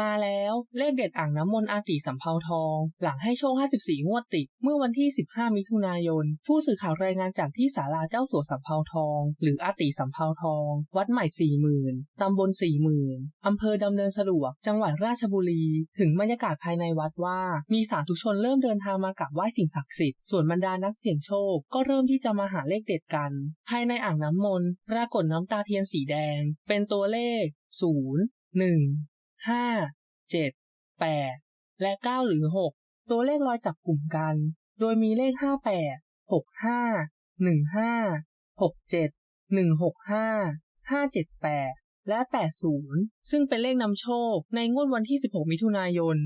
มาแล้ว เลขเด็ดอ่างน้ำมนต์อาติสัมเภาทอง หลังให้โชค 54 งวดติด เมื่อวันที่ 15 มิถุนายน ผู้สื่อข่าวรายงานจากที่ศาลาเจ้าสัวสัมเภาทอง หรืออาติสัมเภาทอง วัดใหม่ 40,000 ตำบล 40,000 อำเภอดำเนินสะดวก จังหวัดราชบุรี ถึงบรรยากาศภายในวัดว่า มีสาธุชนเริ่มเดินทางมากราบไหว้สิ่งศักดิ์สิทธิ์ ส่วนบรรดานักเสี่ยงโชค ก็เริ่มที่จะมาหาเลขเด็ดกัน ภายในอ่างน้ำมนต์ปรากฏน้ำตาเทียนสีแดง เป็นตัวเลข 0 1 5 7 8และ9หรือ6ตัวเลขลอยจับกลุ่มกัน โดยมีเลข58 65 15 67 165 578และ 80 ซึ่งเป็นเลขนำโชคในงวดวันที่ 16 มิถุนายน